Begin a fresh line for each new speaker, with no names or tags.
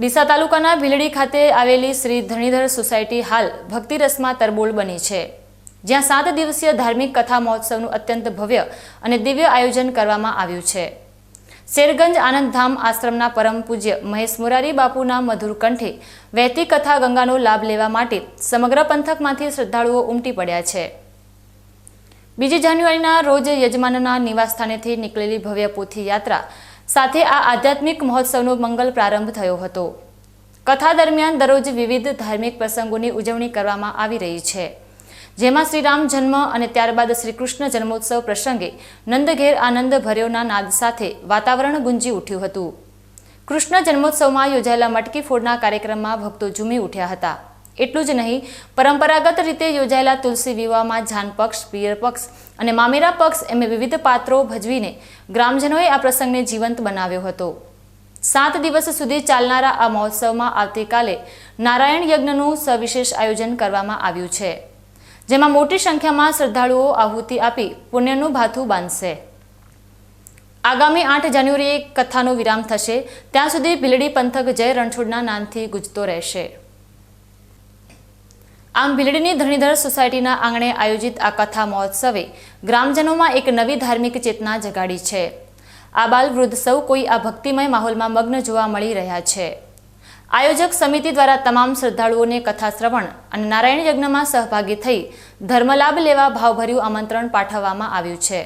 ડીસા તાલુકાના ભીલડી ખાતે આવેલી શ્રી ધણીધર સોસાયટી હાલ ભક્તિરસમાં તરબોળ બની છે. જ્યાં સાત દિવસીય ધાર્મિક કથા મહોત્સવનું અત્યંત ભવ્ય અને દિવ્ય આયોજન કરવામાં આવ્યું છે. શેરગંજ આનંદધામ આશ્રમના પરમ પૂજ્ય મહેશ મુરારી બાપુના મધુર કંઠે વહેતી કથા ગંગાનો લાભ લેવા માટે સમગ્ર પંથકમાંથી શ્રદ્ધાળુઓ ઉમટી પડ્યા છે. બીજી જાન્યુઆરીના રોજ યજમાનના નિવાસસ્થાનેથી નીકળેલી ભવ્ય પોથી યાત્રા સાથે આ આધ્યાત્મિક મહોત્સવનો મંગલ પ્રારંભ થયો હતો. કથા દરમિયાન દરરોજ વિવિધ ધાર્મિક પ્રસંગોની ઉજવણી કરવામાં આવી રહી છે. જેમાં શ્રીરામ જન્મ અને ત્યારબાદ શ્રી કૃષ્ણ જન્મોત્સવ પ્રસંગે નંદઘેર આનંદ ભર્યોના નાદ સાથે વાતાવરણ ગુંજી ઉઠ્યું હતું. કૃષ્ણ જન્મોત્સવમાં યોજાયેલા મટકી ફોડના કાર્યક્રમમાં ભક્તો ઝૂમી ઉઠ્યા હતા. એટલું જ નહીં, પરંપરાગત રીતે યોજાયેલા તુલસી વિવાહમાં જાન પક્ષ, પિયર પક્ષ અને મામેરા પક્ષ એમ વિવિધ પાત્રો ભજવીને ગ્રામજનોએ આ પ્રસંગને જીવંત બનાવ્યો હતો. સાત દિવસ સુધી ચાલનારા આ મહોત્સવમાં આવતીકાલે નારાયણ યજ્ઞનું સવિશેષ આયોજન કરવામાં આવ્યું છે, જેમાં મોટી સંખ્યામાં શ્રદ્ધાળુઓ આહુતિ આપી પુણ્યનું ભાથું બાંધશે. આગામી આઠ જાન્યુઆરીએ કથાનો વિરામ થશે, ત્યાં સુધી ભીલડી પંથક જય રણછોડના નામથી ગુજતો રહેશે. આમ ભીલડીની ધણીધર સોસાયટીના આંગણે આયોજિત આ કથા મહોત્સવે ગ્રામજનોમાં એક નવી ધાર્મિક ચેતના જગાડી છે. આ બાલ વૃદ્ધ સૌ કોઈ આ ભક્તિમય માહોલમાં મગ્ન જોવા મળી રહ્યા છે. આયોજક સમિતિ દ્વારા તમામ શ્રદ્ધાળુઓને કથા શ્રવણ અને નારાયણ યજ્ઞમાં સહભાગી થઈ ધર્મલાભ લેવા ભાવભર્યું આમંત્રણ પાઠવવામાં આવ્યું છે.